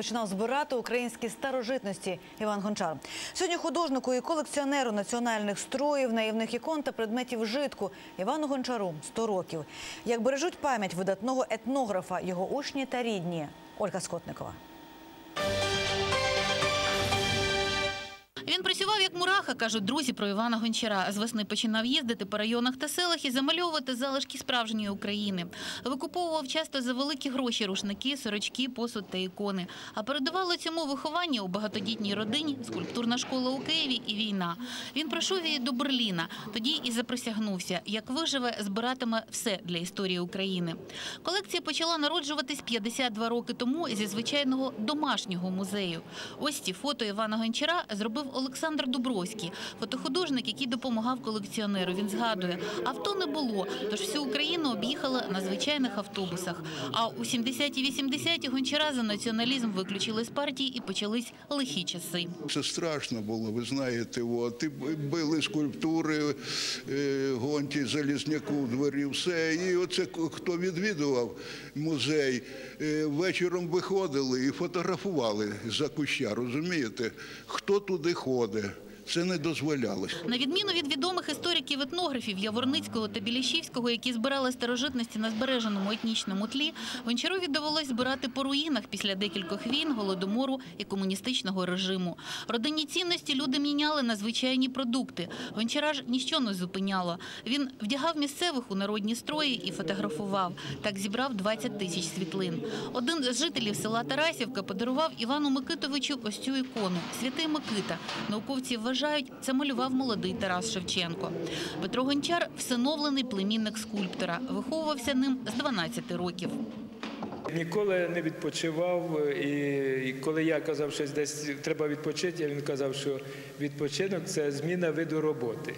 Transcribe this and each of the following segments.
починав збирати українські старожитності Іван Гончар. Сьогодні художнику і колекціонеру національних строїв, наївних ікон та предметів житку Івану Гончару 100 років. Як бережуть пам'ять видатного етнографа, його учні та рідні. Ольга Скотникова. Він працював як мураха, кажуть друзі про Івана Гончара. З весни починав їздити по районах та селах і замальовувати залишки справжньої України. Викуповував часто за великі гроші рушники, сорочки, посуд та ікони. А передавало цьому виховання у багатодітній родині, скульптурна школа у Києві і війна. Він пройшов її до Берліна. Тоді і заприсягнувся. Як виживе, збиратиме все для історії України. Колекція почала народжуватись 52 роки тому зі звичайного домашнього музею. Ось ці фото Івана Гончара зробив Олександр Дубровський, фотохудожник, який допомагав колекціонеру. Він згадує, авто не було, тож всю Україну об'їхали на звичайних автобусах. А у 70-ті 80-ті Гончара за націоналізм виключили з партії і почались лихі часи. Це страшно було, ви знаєте. От. І били скульптури е, Гонті, Залізняку у дворі, все. І оце хто відвідував музей, е, вечором виходили і фотографували за куща, розумієте? Хто туди ходить? Це не дозволялось. На відміну від відомих істориків-етнографів Яворницького та Білішівського, які збирали старожитності на збереженому етнічному тлі, Гончарові довелось збирати по руїнах після декількох війн, голодомору і комуністичного режиму. Родинні цінності люди міняли на звичайні продукти. Гончара ж ніщо не зупиняло. Він вдягав місцевих у народні строї і фотографував. Так зібрав 20 тисяч світлин. Один з жителів села Тарасівка подарував Івану Микитовичу ось цю ікону Святий Микита. Науковці вважають, це малював молодий Тарас Шевченко. Петро Гончар всиновлений племінник скульптора. Виховувався ним з 12 років. Ніколи не відпочивав, і коли я казав, що десь треба відпочити, він казав, що відпочинок це зміна виду роботи.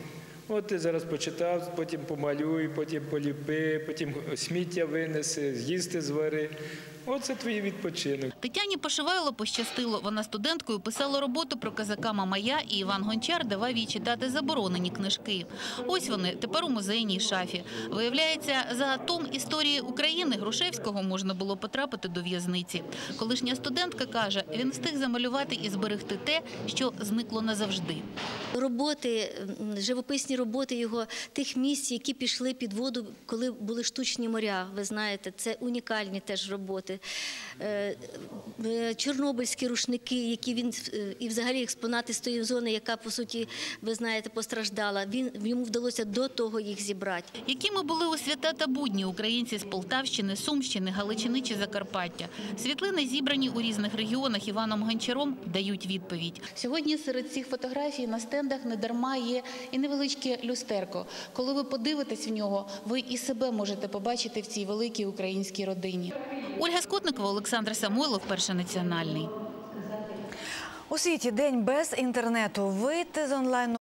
От ти зараз почитав, потім помалюй, потім поліпи, потім сміття винеси, з'їсти звари. Оце твій відпочинок. Тетяні Пошивайло пощастило. Вона студенткою писала роботу про казака Мамая, і Іван Гончар давав їй читати заборонені книжки. Ось вони тепер у музейній шафі. Виявляється, за том історії України Грушевського можна було потрапити до в'язниці. Колишня студентка каже, він встиг замалювати і зберегти те, що зникло назавжди. Роботи, живописні роботи його тих місць, які пішли під воду, коли були штучні моря. Ви знаєте, це унікальні теж роботи. Е, е, Чорнобильські рушники, які він е, і взагалі експонати з тої зони, яка по суті, ви знаєте, постраждала. Він йому вдалося до того їх зібрати. Якими були у свята та будні українці з Полтавщини, Сумщини, Галичини чи Закарпаття? Світлини, зібрані у різних регіонах Іваном Гончаром, дають відповідь. Сьогодні серед цих фотографій на стендах недарма є і невеличке люстерко. Коли ви подивитесь в нього, ви і себе можете побачити в цій великій українській родині. Ольга Скотникова, Олександр Самойлов, перший національний. У світі день без інтернету. Вийти з онлайн